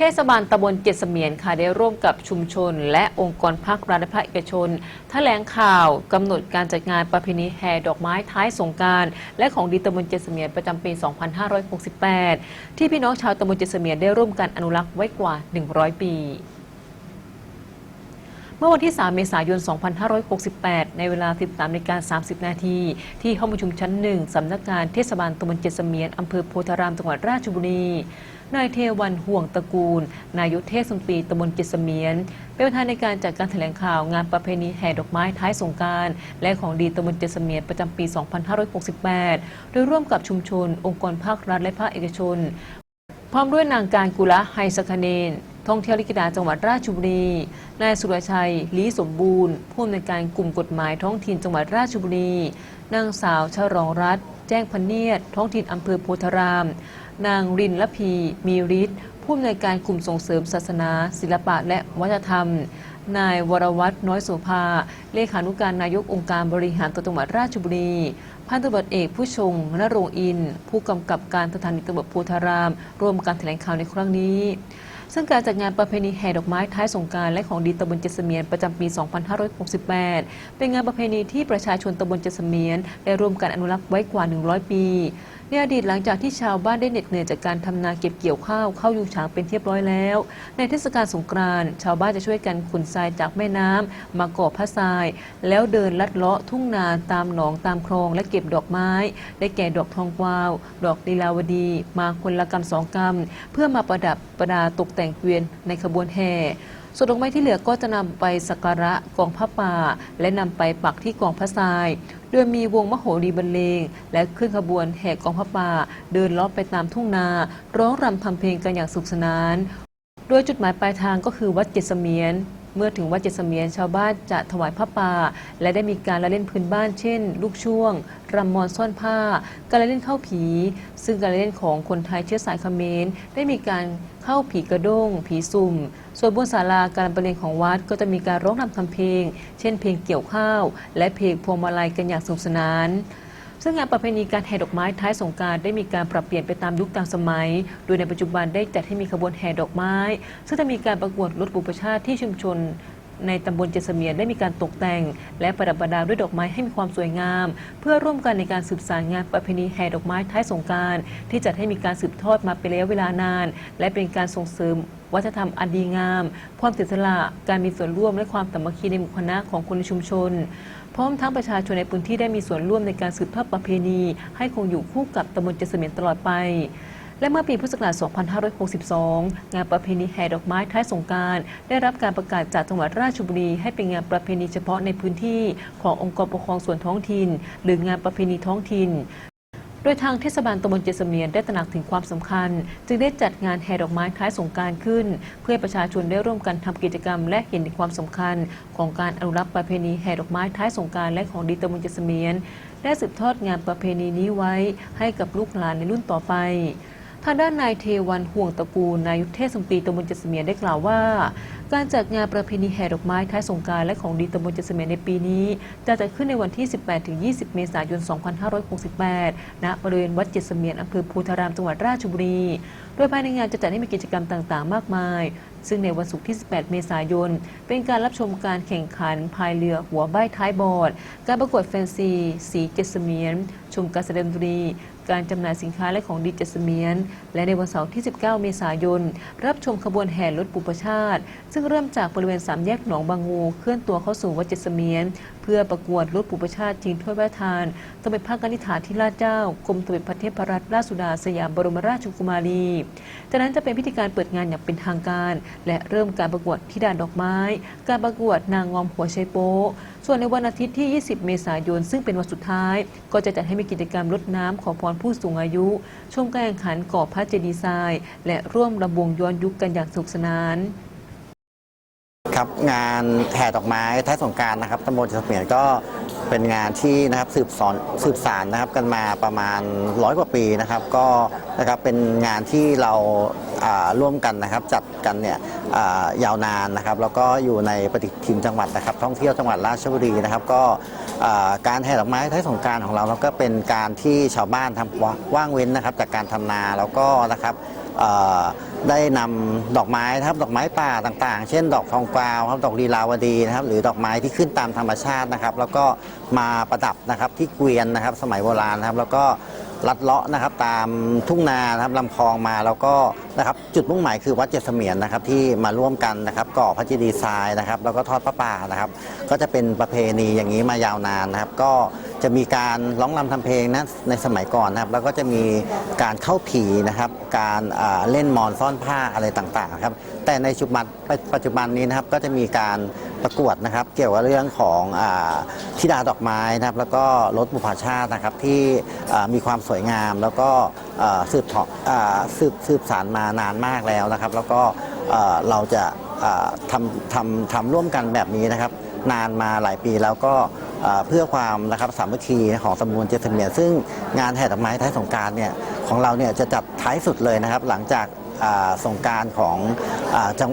เทศบาลตำบลเจ็ดเสมียนค่ะได้ร่วมกับชุมชน และองค์กรภาครัฐและภาคเอกชนแถลงข่าวกำหนดการจัดงานประเพณีแห่ดอกไม้ท้ายสงการและของดีตำบลเจ็ดเสมียนประจำปี 2568 ที่พี่น้องชาวตำบลเจ็ดเสมียนได้ร่วมกันอนุรักษ์ไว้กว่า 100 ปี เมื่อวันที่ 3 เมษายน 2568 ในเวลา 13นาฬิกา30 นาทีที่ห้องประชุมชั้นหนึ่งสำนักงานเทศบาลตำบลเจ็ดเมียนอำเภอโพธารามจังหวัดราชบุรีนายเทวันห่วงตระกูล นายกเทศมนตรีตำบลเจ็ดเมียน เป็นประธานในการจัดการแถลงข่าวงานประเพณีแห่ดอกไม้ท้ายสงการ และของดีตำบลเจ็ดเมียนประจำปี 2568 โดยร่วมกับชุมชน องค์กรภาครัฐและภาคเอกชน พร้อมด้วยนางการกุละไฮสคเนน ท่องเที่ยวลิกิดาจังหวัดราชบุรี นายสุรชัยลีสมบูรณ์ ผู้อำนวยการกลุ่มกฎหมายท้องถิ่นจังหวัดราชบุรี นางสาวชรองรัตน์แจ้งพเนียดท้องถิ่นอำเภอโพธาราม นางรินละพี มีฤทธิ์ผู้อำนวยการกลุ่มส่งเสริมศาสนา ศิลปะและวัฒนธรรม นายวรวัตรน้อยโสภา เลขานุการนายกองค์การบริหารตัวจังหวัดราชบุรี พันตำรวจเอกผู้ชงนรงอิน ผู้กำกับการสถานีตำรวจภูธาราม ร่วมการแถลงข่าวในครั้งนี้ ซึ่งการจัดงานประเพณีแห่ดอกไม้ท้ายสงการและของดีตำบลเจสเมียนประจำปี 2568 เป็นงานประเพณีที่ประชาชนตำบลเจสเมียนได้ร่วมกันอนุรักษ์ไว้กว่า 100 ปีในอดีตหลังจากที่ชาวบ้านได้เหน็ดเหนื่อยจากการทำนาเก็บเกี่ยวข้าวเข้ายูฉางเป็นเรียบร้อยแล้ว ในเทศกาลสงกรานต์ชาวบ้านจะช่วยกันขุนทรายจากแม่น้ำมาก่อผ้าทราย แล้วเดินลัดเลาะทุ่งนาตามหนองตามคลอง และเก็บดอกไม้ ได้แก่ดอกทองกวาว ดอกลีลาวดี มาคนละกำสองกำเพื่อมาประดับประดาตกแต่งเกวียนในขบวนแห่ ส่วนดอกไม้ที่เหลือก็จะนำไปสักการะกองพระป่า และนำไปปักที่กองพระทราย โดยมีวงมโหรีบรรเลง และขึ้นขบวนแห่กองพระป่า เดินลอบไปตามทุ่งนา ร้องรำทำเพลงกันอย่างสุขสนาน โดยจุดหมายปลายทางก็คือวัดเจ็ดเสมียน เมื่อถึงวัดเจดเสมียนชาวบ้านจะถวายผ้าป่า และได้มีการละเล่นพื้นบ้านเช่น ลูกช่วงรำมอนซ่อนผ้า การละเล่นเข้าผี ซึ่งการละเล่นของคนไทยเชื้อสายเขมรได้มีการเข้าผีกระด้ง ผีสุ่ม ส่วนบนศาลาการประเลงของวัดก็จะมีการร้องรำทำเพลง เช่นเพลงเกี่ยวข้าว และเพลงพวงมาลัยกันอย่างสนุกสนาน ซึ่งงานประเพณีการแห่ดอกไม้ท้ายสงการได้มีการปรับเปลี่ยนไปตามยุคตามสมัย โดยในปัจจุบันได้จัดให้มีขบวนแห่ดอกไม้ ซึ่งจะมีการประกวดรถบุปชาติที่ชุมชน ในตำบลเจดเมียนได้มีการตกแต่ง และประดับประดาด้วยดอกไม้ให้มีความสวยงาม เพื่อร่วมกันในการสืบสานงานประเพณีแห่ดอกไม้ท้ายสงการที่จัดให้มีการสืบทอดมาเป็นระยะเวลานาน และเป็นการส่งเสริมวัฒนธรรมอันดีงาม ความเสียสละการมีส่วนร่วมและความสามัคคีในหมู่คณะของคนในชุมชน พร้อมทั้งประชาชนในพื้นที่ได้มีส่วนร่วมในการสืบทอดประเพณี ให้คงอยู่คู่กับตำบลเจดเมียนตลอดไป และเมื่อปีพุทธศักราช 2562 งานประเพณีแห่ดอกไม้ท้ายสงการได้รับการประกาศจากจังหวัดราชบุรีให้เป็นงานประเพณีเฉพาะในพื้นที่ขององค์กรปกครองส่วนท้องถิ่น หรืองานประเพณีท้องถิ่นโดยทางเทศบาลตำบลเจดเมียนได้ตระหนักถึงความสำคัญ จึงได้จัดงานแห่ดอกไม้ท้ายสงการขึ้น เพื่อประชาชนได้ร่วมกันทำกิจกรรม และเห็นถึงความสำคัญ ของการอนุรักษ์ประเพณีแห่ดอกไม้ท้ายสงการและของดีตำบลเจดเมียน ได้สืบทอดงานประเพณีนี้ไว้ให้กับลูกหลานในรุ่นต่อไป ทางด้านนายเทวันห่วงตระกูลนายกเทศมนตรีตำบลเจดเมียนได้กล่าวว่าการจัดงานประเพณีแห่ดอกไม้ท้ายสงการและของดีตำบลเจดเมียนในปีนี้ จะจัดขึ้นในวันที่ 18-20 เมษายน 2568 ณ บริเวณวัดเจดเมียนอำเภอภูธารามจังหวัดราชบุรี โดยภายในงานจะจัดให้มีกิจกรรมต่างๆ มากมาย ซึ่งในวันศุกร์ที่ 18 เมษายน เป็นการรับชมการแข่งขันพายเรือหัวใบ้ท้ายบอด การประกวดแฟนซี สีเจดเมียน ชมการแสดงดนตรีการจำหน่ายสินค้าและของดีเจดเมียน และในวันเสาร์ที่ 19 เมษายน รับชมขบวนแห่รถปุปชาติซึ่งเริ่มจากบริเวณสามแยกหนองบางงู เคลื่อนตัวเข้าสู่วัดเจดเสมียน เพื่อประกวดรถปุปชาติชิงถ้วยพระราชทาน สมเด็จพระกนิษฐาธิราชเจ้ากรมสมเด็จพระเทพรัตนราชสุดาสยามบรมราชกุมารี จากนั้นจะเป็นพิธีการเปิดงานอย่างเป็นทางการ และเริ่มการประกวดที่ด่านดอกไม้ การประกวดนางงอมหัวไชโป๊ะส่วนในวันอาทิตย์ที่ 20 เมษายน ซึ่งเป็นวันสุดท้าย ก็จะจัดให้มีกิจกรรมรดน้ำขอพรผู้สูงอายุ ชมการแข่งขันก่อพระเจดีย์ทราย และร่วมรำวงย้อนยุคกันอย่างสนุกสนาน ครับงานแห่ดอกไม้ท้ายสงการนะครับตำบลเฉเมียนก็เป็นงานที่นะครับสืบสอนสืบสารนะครับกันมาประมาณร้อยกว่าปีนะครับก็นะครับเป็นงานที่เราร่วมกันนะครับจัดกันเนี่ยยาวนานนะครับแล้วก็อยู่ในปฏิทินจังหวัดนะครับ ท่องเที่ยวจังหวัดราชบุรีนะครับ ก็ การแห่ดอกไม้ท้ายสงการของเราแล้วก็เป็นการที่ชาวบ้านทำว่างเว้นนะครับ จากการทำนาแล้วก็นะครับได้นำดอกไม้นะครับดอกไม้ป่าต่างๆ เช่น ดอกทองกวาวครับดอกลีลาวดีนะครับ หรือดอกไม้ที่ขึ้นตามธรรมชาตินะครับ แล้วก็มาประดับนะครับที่เกวียนนะครับ สมัยโบราณนะครับ แล้วก็ ลัดเลาะนะครับตามทุ่งนานะครับลำคลองมาแล้วก็นะครับจุดมุ่งหมายคือวัดเจสเมียนนะครับที่มาร่วมกันนะครับก่อพระเจดีย์ทรายนะครับแล้วก็ทอดพระป่านะครับ ก็จะเป็นประเพณีอย่างนี้มายาวนานนะครับ ก็ จะมีการร้องรำทำเพลงนะในสมัยก่อนนะครับ แล้วก็จะมีการเข้าผีนะครับ การเล่นมอนซ่อนผ้าอะไรต่างๆครับ แต่ในปัจจุบันปัจจุบันนี้นะครับก็จะมีการประกวดนะครับ เกี่ยวกับเรื่องของอธิดาดอกไม้นะครับ แล้วก็รถบุพชาตินะครับที่มีความสวยงาม แล้วก็สืบทอดสืบสืบสารมานานมากแล้วนะครับ แล้วก็เราจะทำทำทำร่วมกันแบบนี้นะครับ นานมาหลายปีแล้วก็ เพื่อความนะครับสามัคคีของตำบลเจสเมียซึ่งงานแห่ดอกไม้ท้ายสงการเนี่ยของเราเนี่ยจะจัดท้ายสุดเลยนะครับ หลังจากสงการของอจัง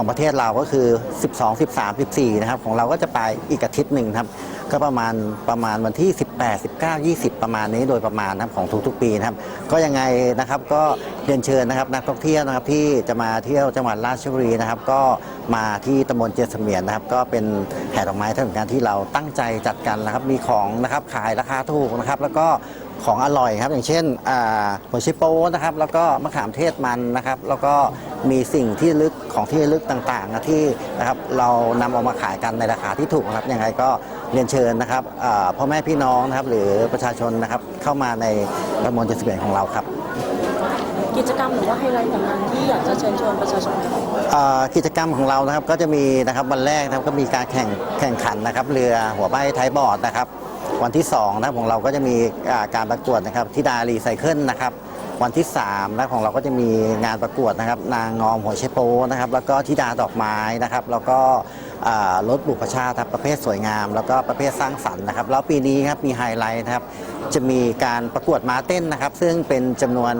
ของประเทศเราก็คือ 12 13 14 นะครับ ของเราก็จะไปอีกอาทิตย์หนึ่งครับ ก็ประมาณประมาณวันที่ 18 19 20 ประมาณนี้โดยประมาณนะครับของทุกๆ ปีนะครับ ก็ยังไงนะครับก็เรียนเชิญนะครับนักท่องเที่ยวนะครับที่จะมาเที่ยวจังหวัดราชบุรีนะครับก็มาที่ตำบลเจดเสมียนนะครับ ก็เป็นแห่ดอกไม้ท่าสงการที่เราตั้งใจจัดกันนะครับมีของนะครับขายราคาถูกนะครับ แล้วก็ ของอร่อยครับ อย่างเช่นอ่าหัวไชิโป้นะครับ แล้วก็มะขามเทศมันนะครับ แล้วก็มีสิ่งที่ระลึกของที่ระลึกต่างๆนะที่นะครับเรานำเออกมาขายกันในราคาที่ถูกนะครับยังไงก็เรียนเชิญนะครับอ่าพ่อแม่พี่น้องนะครับ หรือประชาชนนะครับเข้ามาในตำบลเจดเสมียนของเราครับกิจกรรมหรือว่าไฮไลท์ของงานที่อยากจะเชิญชวนประชาชนครับเอ่อกิจกรรมของเรานะครับก็จะมีนะครับวันแรกนะครับก็มีการแข่งแข่งขันนะครับ เรือหัวใบท้ายบอร์ดนะครับ วันที่2นะของเราก็จะมีการประกวดนะครับที่ดารีไซเคิลนะครับวันที่3นะของเราก็จะมีงานประกวดนะครับ นางงอมหัวเชโปนะครับแล้วก็ธิดาดอกไม้นะครับ แล้วก็รถบุพชาติครับประเภทสวยงาม แล้วก็ประเภทสร้างสรรค์นะครับ แล้วปีนี้ครับมีไฮไลท์นะครับจะมีการประกวดม้าเต้นนะครับ ซึ่งเป็นจำนวน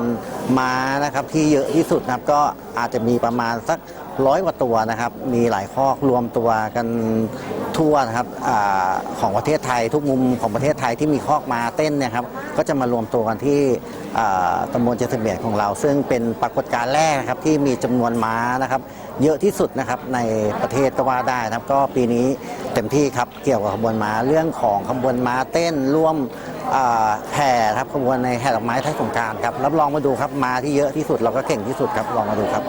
ม้านะครับที่เยอะที่สุดนะครับก็อาจจะมีประมาณสัก ร้อยกว่าตัวนะครับ มีหลายคอกรวมตัวกันทั่วนะครับอของประเทศไทยทุกมุมของประเทศไทยที่มีคอกมาเต้นเนี่ยครับก็จะมารวมตัวกันที่ตำบลเจดเสมียของเรา ซึ่งเป็นปรากฏการณ์แรกนะครับที่มีจำนวนม้านะครับ เยอะที่สุดนะครับในประเทศก็ว่าได้นะครับ ก็ปีนี้เต็มที่ครับเกี่ยวกับขบวนม้าเรื่องของขบวนม้าเต้นร่วมแห่ครับขบวนในแห่ดอกไม้ท้ายสงการครับรับรองมาดูครับม้าที่เยอะที่สุดเราก็เก่งที่สุดครับลองมาดูครับ